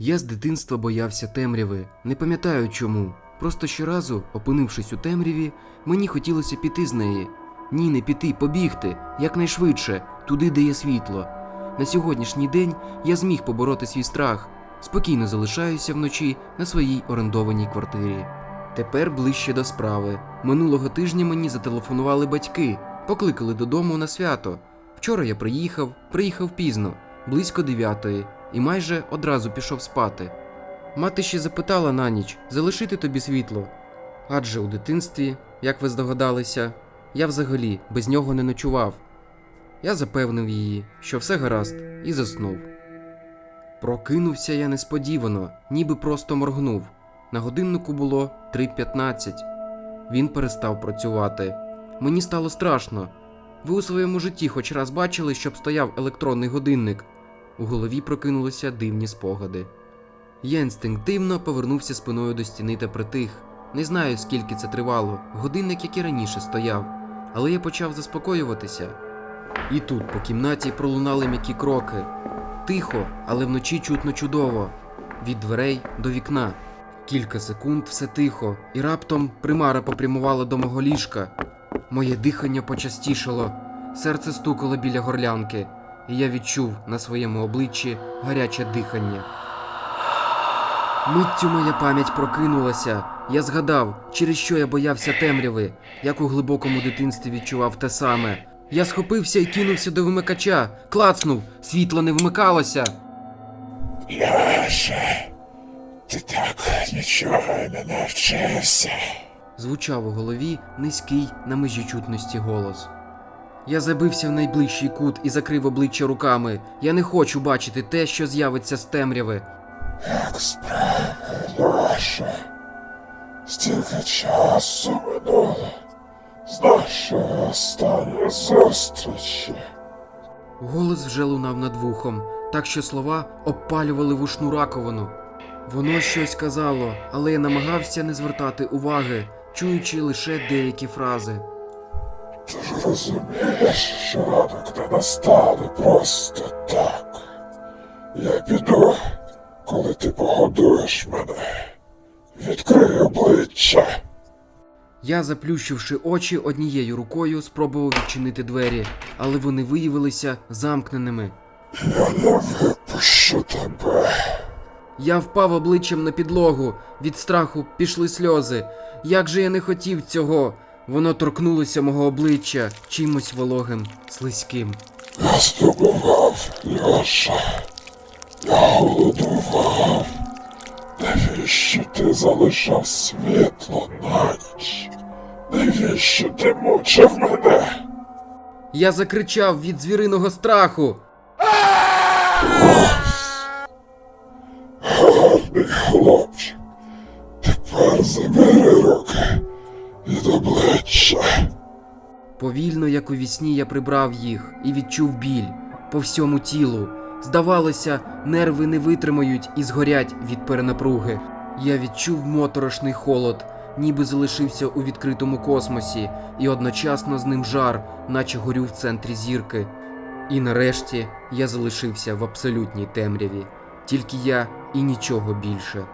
Я з дитинства боявся темряви, не пам'ятаю чому. Просто щоразу, опинившись у темряві, мені хотілося піти з неї. Ні, не піти, побігти, якнайшвидше, туди, де є світло. На сьогоднішній день я зміг побороти свій страх, спокійно залишаюся вночі на своїй орендованій квартирі. Тепер ближче до справи. Минулого тижня мені зателефонували батьки, покликали додому на свято. Вчора я приїхав, приїхав пізно, близько дев'ятої, і майже одразу пішов спати. Мати ще запитала на ніч залишити тобі світло. Адже у дитинстві, як ви здогадалися, я взагалі без нього не ночував. Я запевнив її, що все гаразд, і заснув. Прокинувся я несподівано, ніби просто моргнув. На годиннику було 3.15. Він перестав працювати. Мені стало страшно. Ви у своєму житті хоч раз бачили, щоб стояв електронний годинник. У голові прокинулися дивні спогади. Я інстинктивно повернувся спиною до стіни та притих. Не знаю, скільки це тривало, годинник, як і раніше стояв, але я почав заспокоюватися. І тут по кімнаті пролунали м'які кроки. Тихо, але вночі чутно чудово. Від дверей до вікна. Кілька секунд все тихо, і раптом примара попрямувала до мого ліжка. Моє дихання почастішало, серце стукало біля горлянки, і я відчув на своєму обличчі гаряче дихання. Миттю моя пам'ять прокинулася. Я згадав, через що я боявся темряви, як у глибокому дитинстві відчував те саме. Я схопився і кинувся до вимикача, клацнув, світло не вмикалося. Льоша, ти так нічого не навчився. Звучав у голові низький на межі чутності голос. Я забився в найближчий кут і закрив обличчя руками. Я не хочу бачити те, що з'явиться з темряви. Як справи, Льоша? Стільки часу минуло з нашої останньої зустрічі. Голос вже лунав над вухом, так що слова обпалювали вушну раковину. Воно щось казало, але я намагався не звертати уваги, чуючи лише деякі фрази. Ти ж розумієш, що ранок не настане просто так. Я піду, коли ти погодуєш мене. Відкрий обличчя. Я, заплющивши очі однією рукою, спробував відчинити двері, але вони виявилися замкненими. Я не випущу тебе. Я впав обличчям на підлогу. Від страху пішли сльози. Як же я не хотів цього. Воно торкнулося мого обличчя чимось вологим, слизьким. Я здобував, Льоша. Я голодував. Навіщо ти залишав світло на ніч? Навіщо ти мучив мене? Я закричав від звіриного страху. Обличчя. Повільно, як у вісні, я прибрав їх і відчув біль по всьому тілу. Здавалося, нерви не витримають і згорять від перенапруги. Я відчув моторошний холод, ніби залишився у відкритому космосі, і одночасно з ним жар, наче горю в центрі зірки. І нарешті я залишився в абсолютній темряві, тільки я і нічого більше.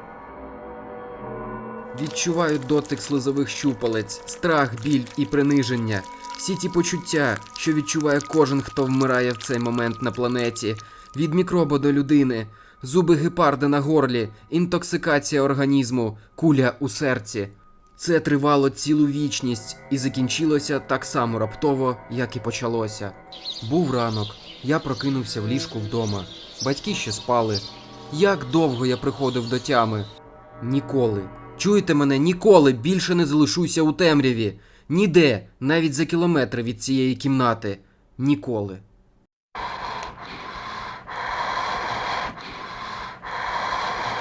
Відчуваю дотик слизових щупалець, страх, біль і приниження. Всі ті почуття, що відчуває кожен, хто вмирає в цей момент на планеті, від мікроба до людини, зуби гепарда на горлі, інтоксикація організму, куля у серці. Це тривало цілу вічність і закінчилося так само раптово, як і почалося. Був ранок, я прокинувся в ліжку вдома. Батьки ще спали. Як довго я приходив до тями? Ніколи. Чуєте мене, ніколи більше не залишуся у темряві. Ніде, навіть за кілометри від цієї кімнати. Ніколи.